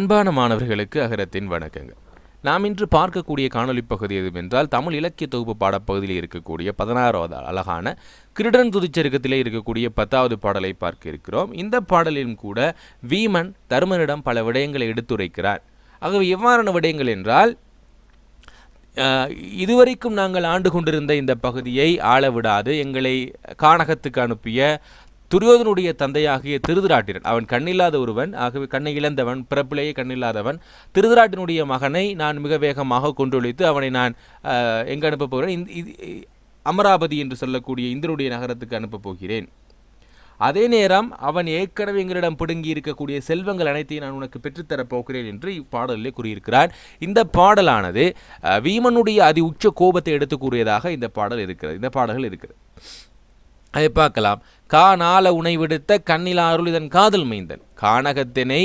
அன்பான மாணவர்களுக்கு அகரத்தின் வணக்கங்கள். நாம் இன்று பார்க்கக்கூடிய காணொலி பகுதி எதுவென்றால் தமிழ் இலக்கிய தொகுப்பு பாடப்பகுதியில் இருக்கக்கூடிய பதினாறாவது அழகான கிருடன் துதிச்சருக்கத்திலே இருக்கக்கூடிய பத்தாவது பாடலை பார்க்க இருக்கிறோம். இந்த பாடலிலும் கூட வீமன் தருமனிடம் பல விடயங்களை எடுத்துரைக்கிறார். ஆகவே எவ்வாறான விடயங்கள் என்றால் இதுவரைக்கும் நாங்கள் ஆண்டு கொண்டிருந்த இந்த பகுதியை ஆளவிடாது எங்களை கானகத்துக்கு அனுப்பிய துரியோதனுடைய தந்தையாகிய திருதிராட்டிரன். அவன் கண்ணில்லாத ஒருவன் ஆகவே கண்ணை இழந்தவன் பிறப்பிலேயே கண்ணில்லாதவன். திருதிராட்டினுடைய மகனை நான் மிக வேகமாக கொன்றொழித்து அவனை நான் எங்கு எங்க அனுப்பப் போகிறேன்? இந்த- அமராவதி என்று சொல்லக்கூடிய இந்திரனுடைய நகரத்துக்கு அனுப்பப் போகிறேன். அதே நேரம் அவன் ஏற்கனவே எங்களிடம் பிடுங்கி இருக்கக்கூடிய செல்வங்கள் அனைத்தையும் நான் உனக்கு பெற்றுத்தரப் போகிறேன் என்று இப்பாடலிலே கூறியிருக்கிறார். இந்த பாடலானது வீமனுடைய அதி உச்ச கோபத்தை எடுத்து கூறியதாக இந்த பாடல் இருக்கிறது. இந்த பாடல்கள் இருக்கிறது. அதை பார்க்கலாம். காணால உனை விடுத்த கண்ணிலாருள் இதன் காதல் மைந்தன் கானகத்தினை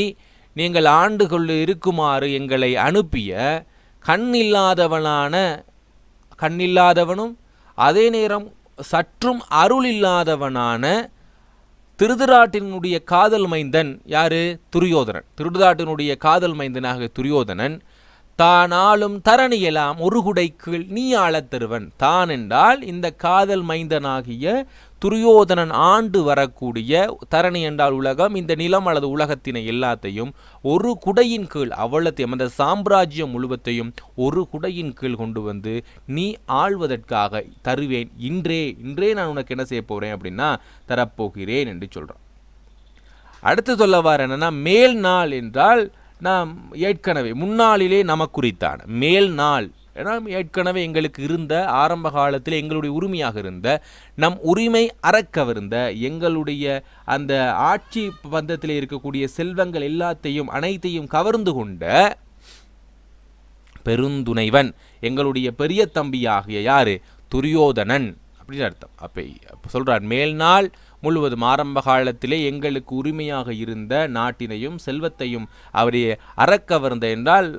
நீங்கள் ஆண்டு கொண்டு இருக்குமாறு எங்களை அனுப்பிய கண்ணில்லாதவனான கண்ணில்லாதவனும் அதே நேரம் சற்றும் அருள் இல்லாதவனான திருதராட்டினுடைய காதல் மைந்தன் யாரு? துரியோதனன். திருதராட்டினுடைய காதல் மைந்தனாக துரியோதனன் தான் ஆளும் தரணியெல்லாம் ஒரு குடைக்குள் நீ ஆளத் தருவன். தான் என்றால் இந்த காதல் மைந்தனாகிய துரியோதனன் ஆண்டு வரக்கூடிய தரணி என்றால் உலகம் இந்த நிலம் அல்லது உலகத்தினை எல்லாத்தையும் ஒரு குடையின் கீழ் அவ்வளத்தையும் அந்த சாம்ராஜ்யம் முழுவதையும் ஒரு குடையின் கீழ் கொண்டு வந்து நீ ஆள்வதற்காக தருவேன். இன்றே இன்றே நான் உனக்கு என்ன செய்ய போகிறேன் அப்படின்னா தரப்போகிறேன் என்று சொல்கிறான் அடுத்து சொல்லவார் என்னன்னா மேல் நாள் என்றால் நாம் ஏற்கனவே முன்னாளிலே நமக்குறித்தான். மேல் நாள். ஏன்னா ஏற்கனவே எங்களுக்கு இருந்த ஆரம்ப காலத்தில் எங்களுடைய உரிமையாக இருந்த நம் உரிமை அறக்கவிருந்த எங்களுடைய அந்த ஆட்சி பந்தத்தில் இருக்கக்கூடிய செல்வங்கள் எல்லாத்தையும் அனைத்தையும் கவர்ந்து கொண்ட பெருந்துணைவன் எங்களுடைய பெரிய தம்பியாகிய யாரு? துரியோதனன். அப்படின்னு அர்த்தம். அப்போ சொல்கிறார் மேல் மேல்நாள் முழுவதும் ஆரம்ப காலத்திலே எங்களுக்கு உரிமையாக இருந்த நாட்டினையும் செல்வத்தையும் அவரே அறக்கவர்ந்த என்றால்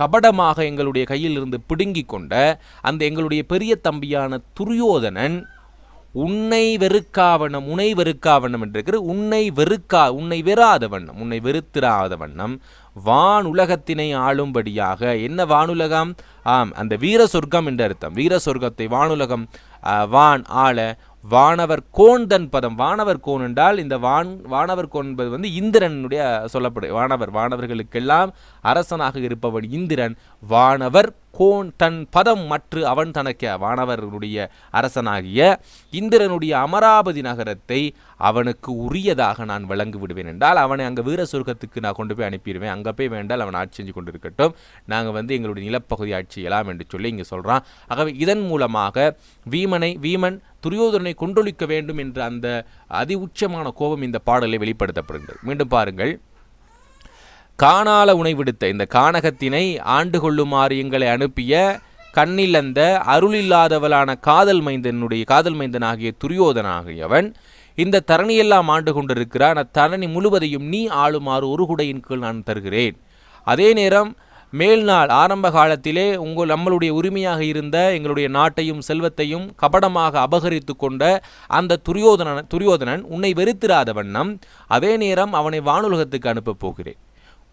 கபடமாக எங்களுடைய கையில் இருந்து பிடுங்கிக் கொண்ட அந்த எங்களுடைய பெரிய தம்பியான துரியோதனன் உன்னை வெறுக்காவண்ணம் உன்னை வெறுக்காவண்ணம் என்று உன்னை வெறுக்கா உன்னை வெறாத வண்ணம் உன்னை வெறுத்திராத வண்ணம் வான் உலகத்தினை ஆளும்படியாக. என்ன வானுலகம்? ஆம் அந்த வீர சொர்க்கம் என்று அர்த்தம். வீர சொர்க்கத்தை வானுலகம் வான் ஆள வானவர் கோன் தன் பதம். வானவர் கோன் என்றால் இந்த வான் வானவர் கோன் என்பது வந்து இந்திரனுடைய சொல்லப்படும் வானவர் வானவர்களுக்கெல்லாம் அரசனாக இருப்பவன் இந்திரன். வானவர் கோன் தன் பதம் மற்று அவன் தனக்க வானவர்களுடைய அரசனாகிய இந்திரனுடைய அமராவதி நகரத்தை அவனுக்கு உரியதாக நான் வழங்கி விடுவேன் என்றால் அவனை அங்கே வீர சொர்க்கத்துக்கு நான் கொண்டு போய் அனுப்பிடுவேன். அங்கே போய் வேண்டால் அவன் ஆட்சி செஞ்சு கொண்டு இருக்கட்டும் நாங்கள் வந்து எங்களுடைய நிலப்பகுதி ஆட்சி எல்லாம் என்று சொல்லி இங்கே சொல்கிறான் ஆகவே இதன் மூலமாக வீமனை வீமன் துரியோதனை கொண்டொழிக்க வேண்டும் என்ற அந்த அதி உச்சமான கோபம் இந்த பாடலில் வெளிப்படுத்தப்படுகிறது. மீண்டும் பாருங்கள். காணால உணை விடுத்த இந்த கானகத்தினை ஆண்டு கொள்ளுமாறு எங்களை அனுப்பிய கண்ணில் அந்த அருளில்லாதவளான காதல் மைந்தனுடைய காதல் மைந்தனாகிய துரியோதனாகியவன் இந்த தரணியெல்லாம் ஆண்டு கொண்டிருக்கிறான். அத்தரணி முழுவதையும் நீ ஆளுமாறு ஒரு குடையின் கீழ் நான் தருகிறேன். அதே நேரம் மேல்நாள் ஆரம்ப காலத்திலே உங்கள் நம்மளுடைய உரிமையாக இருந்த எங்களுடைய நாட்டையும் செல்வத்தையும் கபடமாக அபகரித்து கொண்ட அந்த துரியோதனன் துரியோதனன் உன்னை வெறுத்திராத வண்ணம் அதே நேரம் அவனை வானுலகத்துக்கு அனுப்பப் போகிறேன்.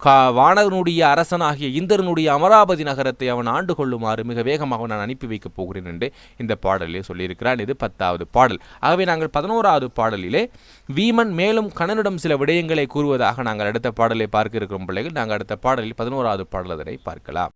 கா வானவனுடைய அரசனாகிய இந்திரனுடைய அமராவதி நகரத்தை அவன் ஆண்டு கொள்ளுமாறு மிக வேகமாக நான் அனுப்பி வைக்கப் போகிறேன் என்று இந்த பாடலிலே சொல்லியிருக்கிறான் இது பத்தாவது பாடல். ஆகவே நாங்கள் பதினோராவது பாடலிலே வீமன் மேலும் கணனிடம் சில விடயங்களை கூறுவதாக நாங்கள் அடுத்த பாடலை பார்க்க இருக்கிறோம் பிள்ளைகள். நாங்கள் அடுத்த பாடலில் பதினோராவது பாடல் அதனை பார்க்கலாம்.